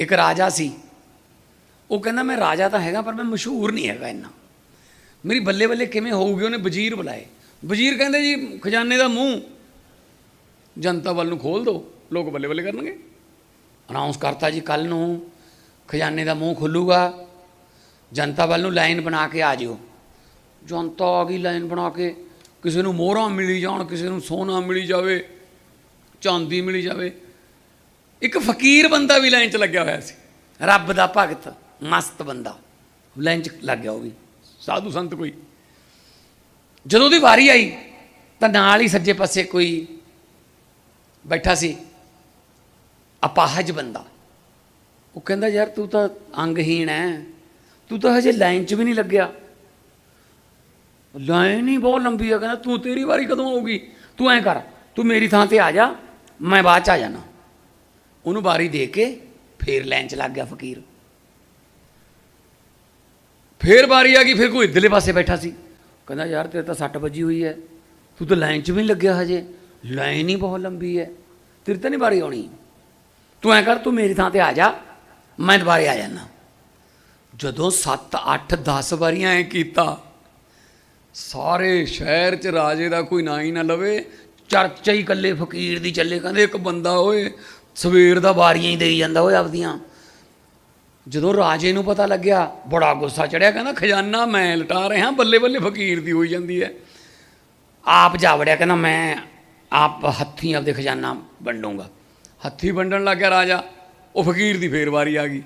ਇੱਕ ਰਾਜਾ ਸੀ। ਉਹ ਕਹਿੰਦਾ, ਮੈਂ ਰਾਜਾ ਤਾਂ ਹੈਗਾ, ਪਰ ਮੈਂ ਮਸ਼ਹੂਰ ਨਹੀਂ ਹੈਗਾ ਇੰਨਾ। ਮੇਰੀ ਬੱਲੇ ਬੱਲੇ ਕਿਵੇਂ ਹੋਊਗੀ, ਉਹਨੇ ਵਜ਼ੀਰ ਬੁਲਾਏ। ਵਜ਼ੀਰ ਕਹਿੰਦੇ, ਜੀ, ਖਜ਼ਾਨੇ ਦਾ ਮੂੰਹ। ਜਨਤਾ ਵੱਲ ਨੂੰ ਖੋਲ ਦਿਓ ਲੋਕ ਬੱਲੇ ਬੱਲੇ ਕਰਨਗੇ। ਅਨਾਉਂਸ ਕਰਤਾ ਜੀ ਕੱਲ ਨੂੰ ਖਜ਼ਾਨੇ ਦਾ ਮੂੰਹ ਖੁੱਲੂਗਾ। ਜਨਤਾ ਵੱਲ ਨੂੰ ਲਾਈਨ ਬਣਾ ਕੇ ਆ ਜਿਓ। ਜਨਤਾ ਆ ਗਈ ਲਾਈਨ ਬਣਾ ਕੇ। ਕਿਸੇ ਨੂੰ ਮੋਹਰਾਂ ਮਿਲੀ ਜਾਣ, ਕਿਸੇ ਨੂੰ ਸੋਨਾ ਮਿਲੀ ਜਾਵੇ, ਚਾਂਦੀ ਮਿਲੀ ਜਾਵੇ। ਇੱਕ ਫਕੀਰ ਬੰਦਾ ਵੀ ਲਾਈਨ 'ਚ ਲੱਗਿਆ ਹੋਇਆ ਸੀ। ਰੱਬ ਦਾ ਭਗਤ, ਮਸਤ ਬੰਦਾ। ਲਾਈਨ 'ਚ ਲੱਗ ਗਿਆ ਉਹ ਵੀ। ਸਾਧੂ ਸੰਤ ਕੋਈ। ਜਦੋਂ ਉਹਦੀ ਵਾਰੀ ਆਈ, ਤਾਂ ਨਾਲ ਹੀ ਸੱਜੇ ਪਾਸੇ ਕੋਈ ਬੈਠਾ ਸੀ। ਅਪਾਹਜ ਬੰਦਾ। ਉਹ ਕਹਿੰਦਾ, ਯਾਰ ਤੂੰ ਤਾਂ ਅੰਗਹੀਣ ਹੈ ਤੂੰ ਤਾਂ ਹਜੇ ਲਾਈਨ 'ਚ ਵੀ ਨਹੀਂ ਲੱਗਿਆ। ਲਾਈਨ ਹੀ ਬਹੁਤ ਲੰਬੀ ਹੈ ਕਹਿੰਦਾ, ਤੂੰ ਤੇਰੀ ਵਾਰੀ ਕਦੋਂ ਆਊਗੀ? ਤੂੰ ਐਂ ਕਰ। ਤੂੰ ਮੇਰੀ ਥਾਂ ਤੇ ਆ ਜਾ। ਮੈਂ ਬਾਅਦ ਚ ਆ ਜਾਣਾ ਉਹਨੂੰ ਵਾਰੀ ਦੇ ਕੇ ਫੇਰ ਲਾਈਨ 'ਚ ਲੱਗ ਗਿਆ ਫਕੀਰ। ਫੇਰ ਵਾਰੀ ਆ ਗਈ, ਫਿਰ ਕੋਈ ਇਧਰਲੇ ਪਾਸੇ ਬੈਠਾ ਸੀ। ਕਹਿੰਦਾ, ਯਾਰ, ਤੇਰੇ ਤਾਂ ਸੱਟ ਵੱਜੀ ਹੋਈ ਹੈ। ਤੂੰ ਤਾਂ ਲਾਈਨ 'ਚ ਵੀ ਨਹੀਂ ਲੱਗਿਆ ਹਜੇ। ਲਾਈਨ ਹੀ ਬਹੁਤ ਲੰਬੀ ਹੈ। ਤੇਰੀ ਤਾਂ ਨਹੀਂ ਵਾਰੀ ਆਉਣੀ। ਤੂੰ ਐਂ ਕਰ, ਤੂੰ ਮੇਰੀ ਥਾਂ ਤੇ ਆ ਜਾ। ਮੈਂ ਦੁਬਾਰੇ ਆ ਜਾਣਾ ਜਦੋਂ 7 8 10 ਵਾਰੀਆਂ ਐ ਕੀਤਾ, ਸਾਰੇ ਸ਼ਹਿਰ 'ਚ ਰਾਜੇ ਦਾ ਕੋਈ ਨਾਂ ਹੀ ਨਾ ਲਵੇ। ਚਰਚਾ ਹੀ ਇਕੱਲੇ ਫਕੀਰ ਦੀ ਚੱਲੇ। ਕਹਿੰਦੇ, ਇੱਕ ਬੰਦਾ ਓਏ ਸਵੇਰ ਦਾ ਵਾਰੀਆਂ ਹੀ ਦੇਈ ਜਾਂਦਾ ਓਏ ਆਪਦੀਆਂ। ਜਦੋਂ ਰਾਜੇ ਨੂੰ ਪਤਾ ਲੱਗਿਆ, ਬੜਾ ਗੁੱਸਾ ਚੜਿਆ, ਕਹਿੰਦਾ, ਖਜ਼ਾਨਾ ਮੈਂ ਲਟਾ ਰਿਹਾ, ਬੱਲੇ ਬੱਲੇ ਫਕੀਰ ਦੀ ਹੋਈ ਜਾਂਦੀ ਹੈ। ਆਪ ਜਾਵੜਿਆ ਕਹਿੰਦਾ, ਮੈਂ ਆਪ ਹੱਥੀਂ ਆਪਦੇ ਖਜ਼ਾਨਾ ਵੰਡੂੰਗਾ। ਹੱਥੀਂ ਵੰਡਣ ਲੱਗ ਗਿਆ ਰਾਜਾ, ਉਹ ਫਕੀਰ ਦੀ ਫੇਰ ਵਾਰੀ ਆ ਗਈ।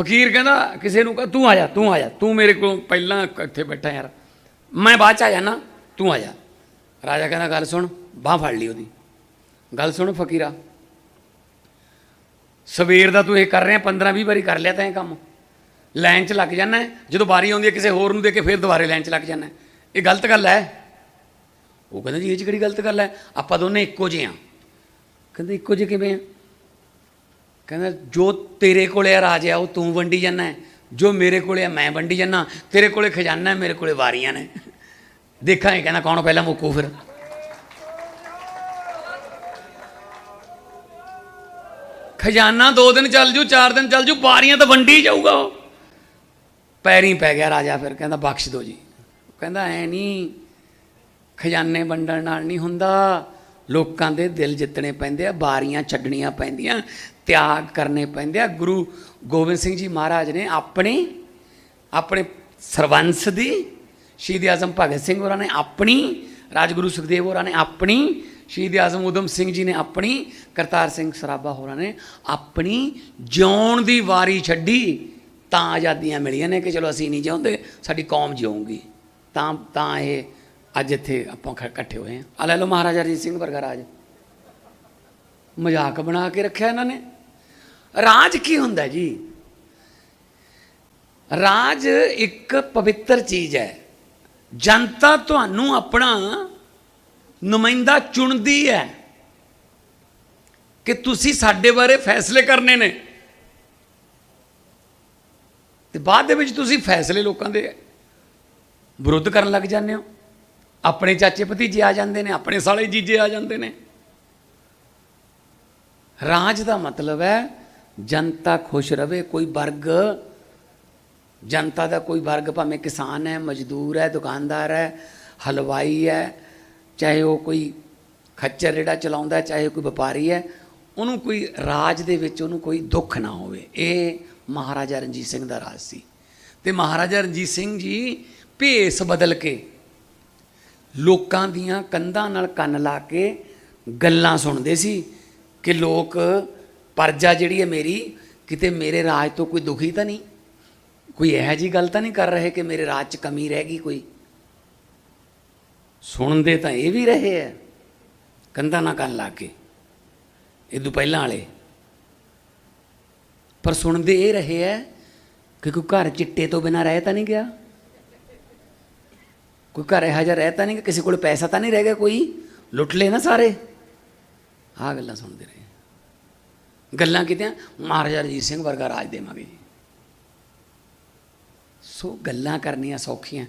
ਫਕੀਰ ਕਹਿੰਦਾ, ਕਿਸੇ ਨੂੰ ਕਹ, ਤੂੰ ਆ ਜਾ, ਤੂੰ ਆ ਜਾ, ਤੂੰ ਮੇਰੇ ਕੋਲ ਪਹਿਲਾਂ ਇੱਥੇ ਬੈਠਾ ਯਾਰ। ਮੈਂ ਬਾਅਦ ਚ ਆ ਜਾਣਾ ਤੂੰ ਆ ਜਾ। ਰਾਜਾ ਕਹਿੰਦਾ, ਗੱਲ ਸੁਣ, ਬਾਹ ਫੜ ਲਈ ਉਹਦੀ। ਗੱਲ ਸੁਣ ਫਕੀਰਾ ਸਵੇਰ ਦਾ ਤੂੰ ਇਹ ਕਰ ਰਿਹਾ 15 20 ਵਾਰੀ ਕਰ ਲਿਆ ਤਾਂ ਇਹ ਕੰਮ। ਲਾਈਨ 'ਚ ਲੱਗ ਜਾਣਾ ਜਦੋਂ ਵਾਰੀ ਆਉਂਦੀ ਹੈ, ਕਿਸੇ ਹੋਰ ਨੂੰ ਦੇ ਕੇ ਫਿਰ ਦੁਬਾਰੇ ਲਾਈਨ 'ਚ ਲੱਗ ਜਾਣਾ ਇਹ ਗਲਤ ਗੱਲ ਹੈ। ਉਹ ਕਹਿੰਦਾ ਜੀ, ਇਹ 'ਚ ਕਿਹੜੀ ਗਲਤ ਗੱਲ ਹੈ? ਆਪਾਂ ਦੋਨੇ ਇੱਕੋ ਜਿਹੇ ਆ ਕਹਿੰਦੇ, ਇੱਕੋ ਜਿਹੇ ਕਿਵੇਂ ਆ? ਕਹਿੰਦਾ, ਜੋ ਤੇਰੇ ਕੋਲੇ ਆ ਰਾਜ ਆ, ਉਹ ਤੂੰ ਵੰਡੀ ਜਾਂਦਾ ਜੋ ਮੇਰੇ ਕੋਲੇ ਆ, ਮੈਂ ਵੰਡੀ ਜਾਂਦਾ। ਤੇਰੇ ਕੋਲੇ ਖਜ਼ਾਨਾ ਹੈ, ਮੇਰੇ ਕੋਲੇ ਵਾਰੀਆਂ ਨੇ। ਦੇਖਾਂਗੇ, ਕਹਿੰਦਾ ਕੌਣ ਪਹਿਲਾਂ ਮੁੱਕੂ ਫਿਰ। ਖਜ਼ਾਨਾ ਦੋ ਦਿਨ ਚੱਲ ਜੂ, ਚਾਰ ਦਿਨ ਚੱਲ ਜੂ ਬਾਰੀਆਂ ਤਾਂ ਵੰਡੀ ਜਾਊਗਾ ਉਹ। ਪੈਰੀਂ ਪੈ ਗਿਆ ਰਾਜਾ ਫਿਰ, ਕਹਿੰਦਾ ਬਖਸ਼ ਦਿਓ ਜੀ। ਕਹਿੰਦਾ ਐ ਨਹੀਂ, ਖਜ਼ਾਨੇ ਵੰਡਣ ਨਾਲ ਨਹੀਂ ਹੁੰਦਾ। ਲੋਕਾਂ ਦੇ ਦਿਲ ਜਿੱਤਣੇ ਪੈਂਦੇ ਆ ਬਾਰੀਆਂ ਛੱਡਣੀਆਂ ਪੈਂਦੀਆਂ, ਤਿਆਗ ਕਰਨੇ ਪੈਂਦੇ ਆ। ਗੁਰੂ ਗੋਬਿੰਦ ਸਿੰਘ ਜੀ ਮਹਾਰਾਜ ਨੇ ਆਪਣੇ ਆਪਣੇ ਸਰਵੰਸ ਦੀ, ਸ਼ਹੀਦ ਆਜ਼ਮ ਭਗਤ ਸਿੰਘ ਹੋਰਾਂ ਨੇ ਆਪਣੀ, ਰਾਜਗੁਰੂ ਸੁਖਦੇਵ ਹੋਰਾਂ ਨੇ ਆਪਣੀ ਸ਼ਹੀਦ ਆਜ਼ਮ ਉਦਮ ਸਿੰਘ ਜੀ ਨੇ ਆਪਣੀ, ਕਰਤਾਰ ਸਿੰਘ ਸਰਾਭਾ ਹੋਰਾਂ ਨੇ ਆਪਣੀ ਜਿਉਣ ਦੀ ਵਾਰੀ ਛੱਡੀ, ਤਾਂ ਆਜ਼ਾਦੀਆਂ ਮਿਲੀਆਂ ਨੇ ਕਿ ਚਲੋ ਅਸੀਂ ਨਹੀਂ ਜਿਉਂਦੇ, ਸਾਡੀ ਕੌਮ ਜਿਉਂਗੀ ਤਾਂ ਤਾਂ ਇਹ ਅੱਜ ਇੱਥੇ ਆਪਾਂ ਖ- ਇਕੱਠੇ ਹੋਏ ਹਾਂ। ਆ ਲੈ ਲਓ ਮਹਾਰਾਜਾ ਰਣਜੀਤ ਸਿੰਘ ਵਰਗਾ ਰਾਜ। ਮਜ਼ਾਕ ਬਣਾ ਕੇ ਰੱਖਿਆ ਇਹਨਾਂ ਨੇ। ਰਾਜ ਕੀ ਹੁੰਦਾ ਜੀ? ਰਾਜ ਇੱਕ ਪਵਿੱਤਰ ਚੀਜ਼ ਹੈ। ਜਨਤਾ ਤੁਹਾਨੂੰ ਆਪਣਾ ਨੁਮਾਇੰਦਾ ਚੁਣਦੀ ਹੈ ਕਿ ਤੁਸੀਂ ਸਾਡੇ ਬਾਰੇ ਫੈਸਲੇ ਕਰਨੇ ਨੇ। ਤੇ ਬਾਅਦ ਦੇ ਵਿੱਚ ਤੁਸੀਂ ਫੈਸਲੇ ਲੋਕਾਂ ਦੇ ਵਿਰੁੱਧ ਕਰਨ ਲੱਗ ਜਾਂਦੇ ਹੋ। ਆਪਣੇ ਚਾਚੇ ਭਤੀਜੇ ਆ ਜਾਂਦੇ ਨੇ, ਆਪਣੇ ਸਾਲੇ ਜੀਜੇ ਆ ਜਾਂਦੇ ਨੇ। ਰਾਜ ਦਾ ਮਤਲਬ ਹੈ, ਜਨਤਾ ਖੁਸ਼ ਰਵੇ, ਕੋਈ ਵਰਗ, ਜਨਤਾ ਦਾ ਕੋਈ ਵਰਗ ਭਾਵੇਂ ਕਿਸਾਨ ਹੈ, ਮਜ਼ਦੂਰ ਹੈ, ਦੁਕਾਨਦਾਰ ਹੈ, ਹਲਵਾਈ ਹੈ ਚਾਹੇ ਉਹ ਕੋਈ ਖੱਚਰ ਜਿਹੜਾ ਚਲਾਉਂਦਾ ਹੈ, ਚਾਹੇ ਕੋਈ ਵਪਾਰੀ ਹੈ ਉਹਨੂੰ ਕੋਈ ਰਾਜ ਦੇ ਵਿੱਚ ਉਹਨੂੰ ਕੋਈ ਦੁੱਖ ਨਾ ਹੋਵੇ। ਇਹ ਮਹਾਰਾਜਾ ਰਣਜੀਤ ਸਿੰਘ ਦਾ ਰਾਜ ਸੀ। ਤੇ ਮਹਾਰਾਜਾ ਰਣਜੀਤ ਸਿੰਘ ਜੀ ਭੇਸ ਬਦਲ ਕੇ ਲੋਕਾਂ ਦੀਆਂ ਕੰਧਾਂ ਨਾਲ ਕੰਨ ਲਾ ਕੇ ਗੱਲਾਂ ਸੁਣਦੇ ਸੀ ਕਿ ਲੋਕ ਪਰਜਾ ਜਿਹੜੀ ਹੈ ਮੇਰੀ ਕਿਤੇ ਮੇਰੇ ਰਾਜ ਤੋਂ ਕੋਈ ਦੁਖੀ ਤਾਂ ਨਹੀਂ? ਕੋਈ ਇਹੋ ਜੀ ਗੱਲ ਤਾਂ ਨਹੀਂ ਕਰ ਰਹੇ ਕਿ ਮੇਰੇ ਰਾਜ 'ਚ ਕਮੀ ਰਹਿ ਗਈ ਕੋਈ? ਸੁਣਦੇ ਤਾਂ ਇਹ ਵੀ ਰਹੇ ਹੈ ਕੰਧਾਂ ਨਾਲ ਕੰਨ ਲਾ ਕੇ। ਇਦੋਂ ਪਹਿਲਾਂ ਵਾਲੇ। ਪਰ ਸੁਣਦੇ ਇਹ ਰਹੇ ਹੈ ਕਿ ਕੋਈ ਘਰ ਚਿੱਟੇ ਤੋਂ ਬਿਨਾ ਰਹਿ ਤਾਂ ਨਹੀਂ ਗਿਆ। ਕੋਈ ਘਰ ਇਹੋ ਜਿਹਾ ਰਹਿ ਤਾਂ ਨਹੀਂ ਕਿ ਕਿਸੇ ਕੋਲ ਪੈਸਾ ਤਾਂ ਨਹੀਂ ਰਹਿ ਗਿਆ, ਕੋਈ ਲੁੱਟ ਲਏ ਨਾ ਸਾਰੇ। ਆਹ ਗੱਲਾਂ ਸੁਣਦੇ ਰਹੇ। ਗੱਲਾਂ ਕਿਤੇ ਮਹਾਰਾਜਾ ਰਣਜੀਤ ਸਿੰਘ ਵਰਗਾ ਰਾਜ ਦੇਵਾਂਗੇ ਜੀ। ਸੋ ਗੱਲਾਂ ਕਰਨੀਆਂ ਸੌਖੀਆਂ।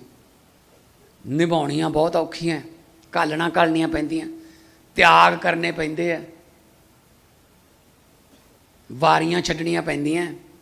ਨਿਭਾਉਣੀਆਂ ਬਹੁਤ ਔਖੀਆਂ ਘਾਲਣਾ ਘਾਲਣੀਆਂ ਪੈਂਦੀਆਂ ਤਿਆਗ ਕਰਨੇ ਪੈਂਦੇ ਆ। ਵਾਰੀਆਂ ਛੱਡਣੀਆਂ ਪੈਂਦੀਆਂ।